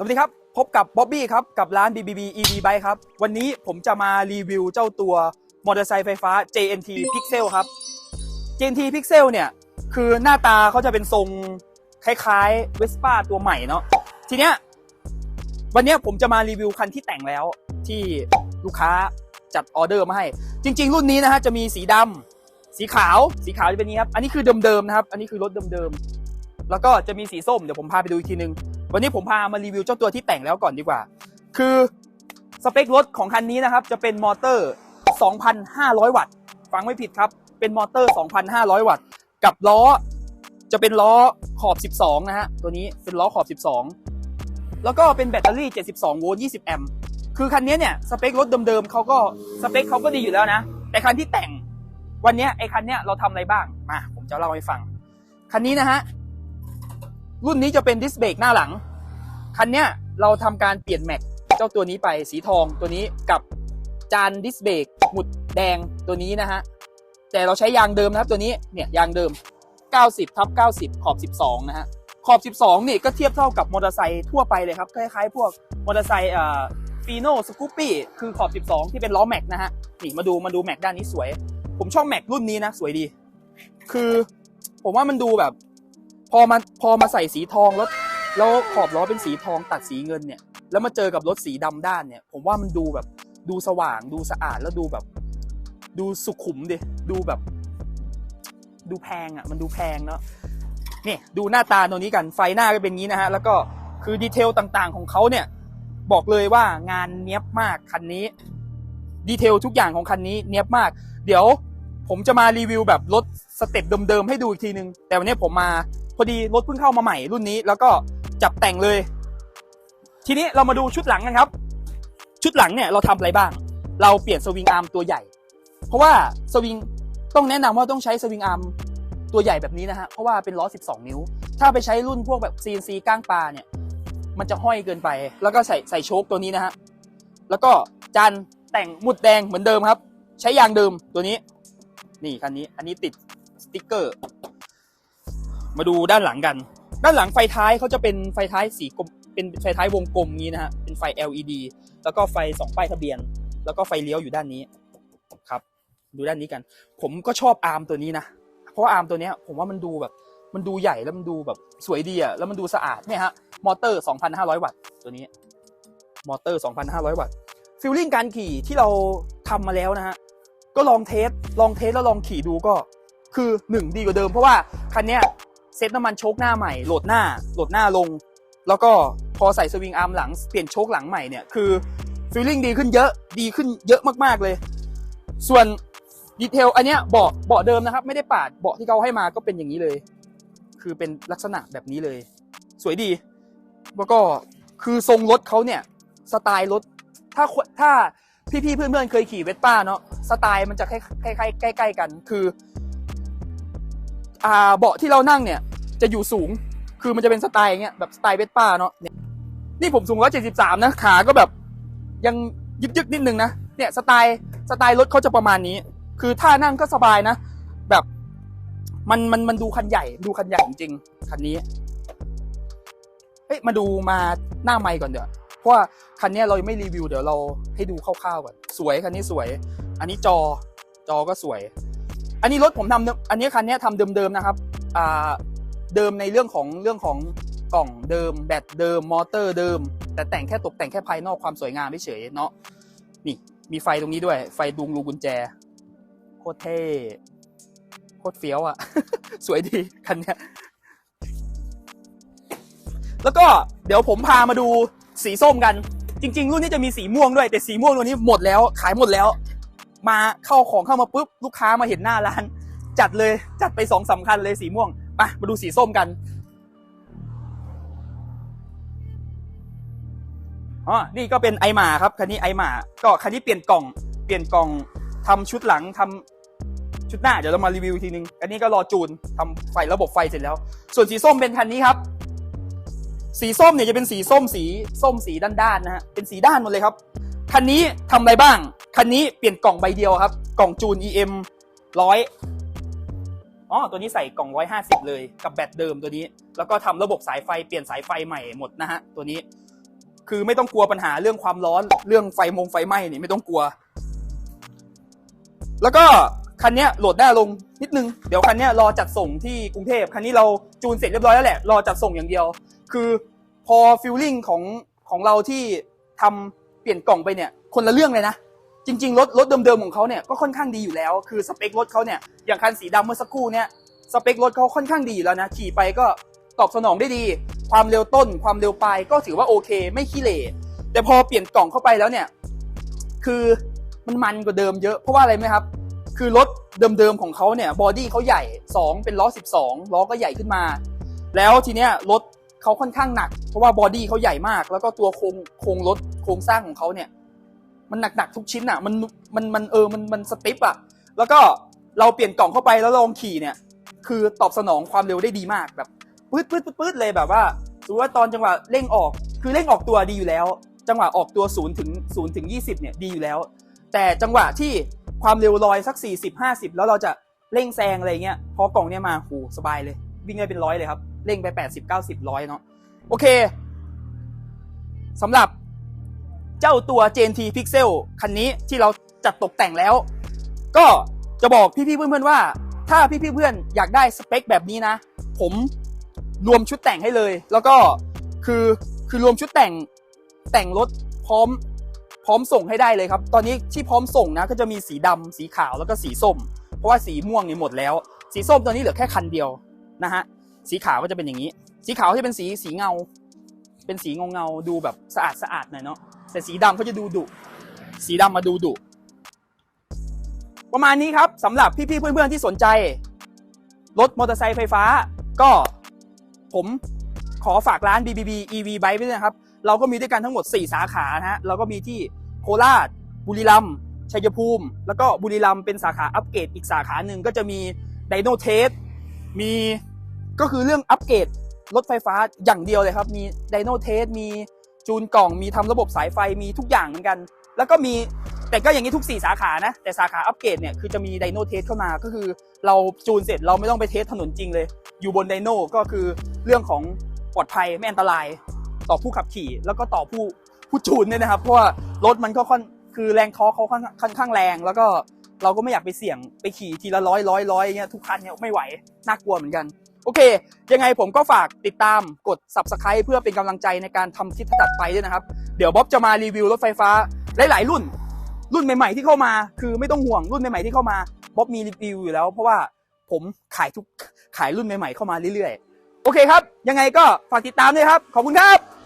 สวัสดีครับ พบกับบ๊อบบี้ครับ กับร้าน BBB EV Bike ครับ วันนี้ผมจะมารีวิวเจ้าตัวมอเตอร์ไซค์ไฟฟ้า JNT Pixel ครับ JNT Pixel เนี่ย คือหน้าตาเขาจะเป็นทรงคล้ายๆ Vespa ตัวใหม่เนาะทีเนี้ยวันนี้ผมจะมารีวิวคันที่แต่งแล้วที่ลูกค้าจัดออเดอร์มาให้ จริง ๆ รุ่นนี้นะฮะจะมีสีดำสีขาวสีขาวจะเป็นนี้ครับ อันนี้คือเดิมๆนะครับ อันนี้คือรถเดิมๆแล้วก็จะมีสีส้มเดี๋ยวผมพาไปดูอีกทีนึง วันนี้ผมพามารีวิวเจ้าตัวที่แต่งแล้วก่อนดีกว่า คือสเปครถของคันนี้นะครับ จะเป็นมอเตอร์ 2,500 วัตต์ ฟังไม่ผิดครับ เป็นมอเตอร์ 2,500 วัตต์ กับล้อจะเป็นล้อขอบ 12 นะฮะ ตัวนี้เป็นล้อขอบ 12 แล้วก็เป็นแบตเตอรี่ 72 โวลต์ 20 แอมป์ คือคันนี้เนี่ยสเปครถเดิมๆเขาก็สเปคเขาก็ดีอยู่แล้วนะ แต่คันที่แต่งวันนี้ไอ้คันเนี้ยเราทำอะไรบ้าง มาผมจะเล่าให้ฟัง คันนี้นะฮะ รุ่นนี้จะเป็นดิสเบรกหน้าหลัง คันเนี้ยเราทำการเปลี่ยนแม็กเจ้าตัวนี้ไปสีทองตัวนี้กับจานดิสเบรกหมุดแดงตัวนี้นะฮะ แต่เราใช้ยางเดิมนะครับตัวนี้เนี่ยยางเดิม 90ทับ90 ขอบ 12 นะฮะ ขอบ 12 นี่ก็เทียบเท่ากับมอเตอร์ไซค์ทั่วไปเลยครับ คล้ายๆ พวกมอเตอร์ไซค์เอ่อฟีโน่สกูปปี้คือขอบ 12 ที่เป็นล้อแม็กนะฮะ นี่มาดูมาดูแม็กด้านนี้สวย ผมชอบแม็กรุ่นนี้นะ สวยดี คือผมว่ามันดูแบบ พอมาพอมาใส่สีทองแล้วแล้วขอบล้อเป็นสีทองตัดสีเงินเนี่ย แล้วมาเจอกับรถสีดำด้านเนี่ย ผมว่ามันดูแบบดูสว่างดูสะอาดแล้วดูแบบ ดูสุขุมดิดูแบบ ดูแพงอะ มันดูแพงเนาะเนี่ยดูหน้าตาตัวนี้กันไฟหน้าก็เป็นงี้นะฮะ แล้วก็คือดีเทลต่างๆของเขาเนี่ย บอกเลยว่างานเนี้ยบมากคันนี้ดีเทลทุกอย่างของคันนี้เนี้ยบมาก เดี๋ยวผมจะมารีวิวแบบรถสเต็ปเดิมๆให้ดูอีกทีนึง แต่วันนี้ผมมา พอดีรถเพิ่งเข้ามาใหม่รุ่นนี้ แล้วก็จับแต่งเลย ทีนี้เรามาดูชุดหลังกันครับ ชุดหลังเนี่ยเราทำอะไรบ้าง เราเปลี่ยนสวิงอาร์มตัวใหญ่ เพราะว่าสวิงต้องแนะนำว่าต้องใช้สวิงอาร์มตัวใหญ่แบบนี้นะฮะเพราะว่าเป็นล้อ 12 นิ้ว ถ้าไปใช้รุ่นพวกแบบ CNC ก้างปลาเนี่ย มันจะห้อยเกินไป แล้วก็ใส่ใส่โชคตัวนี้นะฮะแล้วก็จานแต่งหมุดแดงเหมือนเดิมครับ ใช้ยางเดิมตัวนี้ นี่คันนี้ อันนี้ติดสติ๊กเกอร์ มาดูด้านหลังกัน ด้านหลังไฟท้ายเขาจะเป็นไฟท้ายสีกลมเป็นไฟท้ายวงกลมนี้นะฮะเป็นไฟ LED แล้วก็ไฟสองป้ายทะเบียน แล้วก็ไฟเลี้ยวอยู่ด้านนี้ครับ ดูด้านนี้กัน ผมก็ชอบอาร์มตัวนี้นะเพราะว่าอาร์มตัวนี้ผมว่ามันดูแบบมันดูใหญ่แล้วมันดูแบบสวยดีอะแล้วมันดูสะอาดเนี่ยฮะมอเตอร์ 2,500 วัตต์ตัวนี้ มอเตอร์ 2,500 วัตต์ฟิลลิ่งการขี่ที่เราทำมาแล้วนะฮะก็ลองเทสลองเทสแล้วลองขี่ดูก็คือหนึ่งดีกว่าเดิมเพราะว่าคันเนี้ย เซตน้ำมันโชคหน้าใหม่โหลดหน้าโหลดหน้าลง แล้วก็พอใส่สวิงอาร์มหลังเปลี่ยนโชคหลังใหม่เนี่ยคือฟีลลิ่งดีขึ้นเยอะดีขึ้นเยอะมากๆเลย ส่วนดีเทลอันเนี้ยเบาะเบาะเดิมนะครับ ไม่ได้ปาดเบาะที่เขาให้มาก็เป็นอย่างนี้เลย คือเป็นลักษณะแบบนี้เลย สวยดีแล้วก็คือทรงรถเขาเนี่ยสไตล์รถถ้าถ้าพี่ๆเพื่อนๆเคยขี่เวสป้าเนาะสไตล์มันจะคล้ายๆใกล้ๆกันคือ อ่าเบาะที่เรานั่งเนี่ย จะอยู่สูง คือมันจะเป็นสไตล์อย่างเงี้ยแบบสไตล์เวสป้าเนาะนี่ผมสูงร้อยเจ็ดสิบสามนะขาก็แบบยังยึกๆนิดนึงนะเนี่ยสไตล์สไตล์รถเขาจะประมาณนี้ คือท่านั่งก็สบายนะ แบบมันมันมันดูคันใหญ่ ดูคันใหญ่จริงๆคันนี้เฮ้ยมาดูมาหน้าไมค์ก่อนเดี๋ยวเพราะว่าคันนี้เรายังไม่รีวิวเดี๋ยวเราให้ดูคร่าวๆก่อนสวยคันนี้สวย อันนี้จอจอก็สวย อันนี้รถผมทำเดิมอันนี้คันนี้ทำเดิมๆนะครับอ่า เดิมในเรื่องของเรื่องของกล่องเดิม แบตเดิมมอเตอร์เดิม แต่แต่งแค่ตกแต่งแค่ภายนอกความสวยงามเฉยเนาะนี่มีไฟตรงนี้ด้วย ไฟดุงรูกุญแจ โคตรเท่โคตรเฟี้ยวอะสวยดีคันเนี้ยแล้วก็เดี๋ยวผมพามาดูสีส้มกัน จริง ๆ รุ่นนี้จะมีสีม่วงด้วย แต่สีม่วงตัวนี้หมดแล้ว ขายหมดแล้ว มาเข้าของเข้ามาปุ๊บ ลูกค้ามาเห็นหน้าร้าน จัดเลยจัดไปสองสาคัญเลยสีม่วง ไปมาดูสีส้มกันอ๋อนี่ก็เป็นไอหมาครับคันนี้ไอหมา ก็คันนี้เปลี่ยนกล่อง เปลี่ยนกล่องทำชุดหลังทำชุดหน้าเดี๋ยวเรามารีวิวอีกทีนึงอันนี้ก็รอจูนทำไฟระบบไฟเสร็จแล้ว ส่วนสีส้มเป็นคันนี้ครับ สีส้มเนี่ยจะเป็นสีส้มสีส้มสีด้านๆนะฮะเป็นสีด้านหมดเลยครับคันนี้ทำอะไรบ้างคันนี้เปลี่ยนกล่องใบเดียวครับ กล่องจูน EM ร้อย อ๋อตัวนี้ใส่กล่องร้อยห้าสิบเลยกับแบตเดิมตัวนี้ แล้วก็ทำระบบสายไฟเปลี่ยนสายไฟใหม่หมดนะฮะตัวนี้ คือไม่ต้องกลัวปัญหาเรื่องความร้อนเรื่องไฟมงไฟไหม้นี่ไม่ต้องกลัว แล้วก็คันนี้โหลดได้ลงนิดนึง เดี๋ยวคันนี้รอจัดส่งที่กรุงเทพคันนี้เราจูนเสร็จเรียบร้อยแล้วแหละรอจัดส่งอย่างเดียว คือพอฟิลลิ่งของของเราที่ทำเปลี่ยนกล่องไปเนี่ยคนละเรื่องเลยนะ จริง ๆ รถรถเดิมๆของเขาเนี่ยก็ค่อนข้างดีอยู่แล้ว คือสเปครถเขาเนี่ยอย่างคันสีดำเมื่อสักครู่เนี่ยสเปครถเขาค่อนข้างดีอยู่แล้วนะขี่ไปก็ตอบสนองได้ดี ความเร็วต้น ความเร็วปลายก็ถือว่าโอเค ไม่ขี้เหร่แต่พอเปลี่ยนกล่องเข้าไปแล้วเนี่ย คือมันมันกว่าเดิมเยอะเพราะว่าอะไรไหมครับ คือรถเดิมๆของเขาเนี่ยบอดี้เขาใหญ่ 2 เป็นล้อ 12 ล้อก็ใหญ่ขึ้นมา แล้วทีเนี้ยรถเขาค่อนข้างหนัก เพราะว่าบอดี้เขาใหญ่มาก แล้วก็ตัวโครงโครงรถโครงสร้างของเขาเนี่ย มันหนักๆทุกชิ้นอะมันมันมันเออมันมันสติปอะแล้วก็เราเปลี่ยนกล่องเข้าไปแล้วลองขี่เนี่ย คือตอบสนองความเร็วได้ดีมากแบบปื๊ดปื๊ดปื๊ดเลยแบบว่าสมมติว่าตอนจังหวะเร่งออก คือเร่งออกตัวดีอยู่แล้ว จังหวะออกตัว0ถึง0ถึง20เนี่ยดีอยู่แล้ว แต่จังหวะที่ความเร็วลอยสัก 40 50 แล้วเราจะเร่งแซงอะไรเงี้ยพอกล่องเนี้ยมาโหสบายเลย วิ่งได้เป็นร้อยเลยครับ เร่งไป 80 90ร้อยเนาะโอเคสำหรับ เจ้าตัว JNT Pixel คันนี้ที่เราจัดตกแต่งแล้ว ก็จะบอกพี่ๆเพื่อนๆว่า ถ้าพี่ๆเพื่อนอยากได้สเปคแบบนี้นะ ผมรวมชุดแต่งให้เลย แล้วก็คือคือรวมชุดแต่งแต่งรถพร้อมพร้อมส่งให้ได้เลยครับ ตอนนี้ที่พร้อมส่งนะก็จะมีสีดำสีขาวแล้วก็สีส้ม เพราะว่าสีม่วงนี่หมดแล้ว สีส้มตอนนี้เหลือแค่คันเดียวนะฮะสีขาวก็จะเป็นอย่างนี้ สีขาวจะเป็นสีสีเงา เป็นสีเงาเงาดูแบบสะอาดสะอาดหน่อยเนาะ แต่สีดำเขาจะดูดุสีดำมาดูดุประมาณนี้ครับสำหรับพี่ๆเพื่อนๆที่สนใจรถมอเตอร์ไซค์ไฟฟ้า ก็ผมขอฝากร้าน BBB EV Bike ด้วยนะครับ เราก็มีด้วยกันทั้งหมด 4 สาขานะฮะเราก็มีที่โคราช บุรีรัมย์ชัยภูมิ แล้วก็บุรีรัมย์เป็นสาขาอัปเกรดอีกสาขาหนึ่งก็จะมีไดโนเทสมีก็คือเรื่องอัปเกรดรถไฟฟ้าอย่างเดียวเลยครับ มีไดโนเทสมี จูนกล่องมีทำระบบสายไฟมีทุกอย่างเหมือนกัน แล้วก็มีแต่ก็อย่างนี้ทุก 4 สาขานะ แต่สาขาอัปเกรดเนี่ยคือจะมีไดโนเทสเข้ามาก็คือเราจูนเสร็จเราไม่ต้องไปเทสถนนจริงเลย อยู่บนไดโนก็คือเรื่องของปลอดภัยไม่อันตราย ต่อผู้ขับขี่ แล้วก็ต่อผู้ผู้จูนเนี่ยนะครับ เพราะว่ารถมันก็ค่อนคือแรงท้อเขาค่อนค่อนข้างแรง แล้วก็เราก็ไม่อยากไปเสี่ยงไปขี่ทีละร้อยร้อยร้อยเงี้ยทุกคันเนี่ยไม่ไหวน่ากลัวเหมือนกัน โอเค ยังไงผมก็ฝากติดตามกด subscribe เพื่อเป็นกำลังใจในการทำคลิปถัดไปด้วยนะครับ เดี๋ยวบ๊อบจะมารีวิวรถไฟฟ้าหลายๆรุ่น รุ่นใหม่ๆที่เข้ามาคือไม่ต้องห่วงรุ่นใหม่ๆที่เข้ามาบ๊อบมีรีวิวอยู่แล้ว เพราะว่าผมขายทุกขายรุ่นใหม่ๆเข้ามาเรื่อยๆ โอเคครับ ยังไงก็ฝากติดตามด้วยครับ ขอบคุณครับ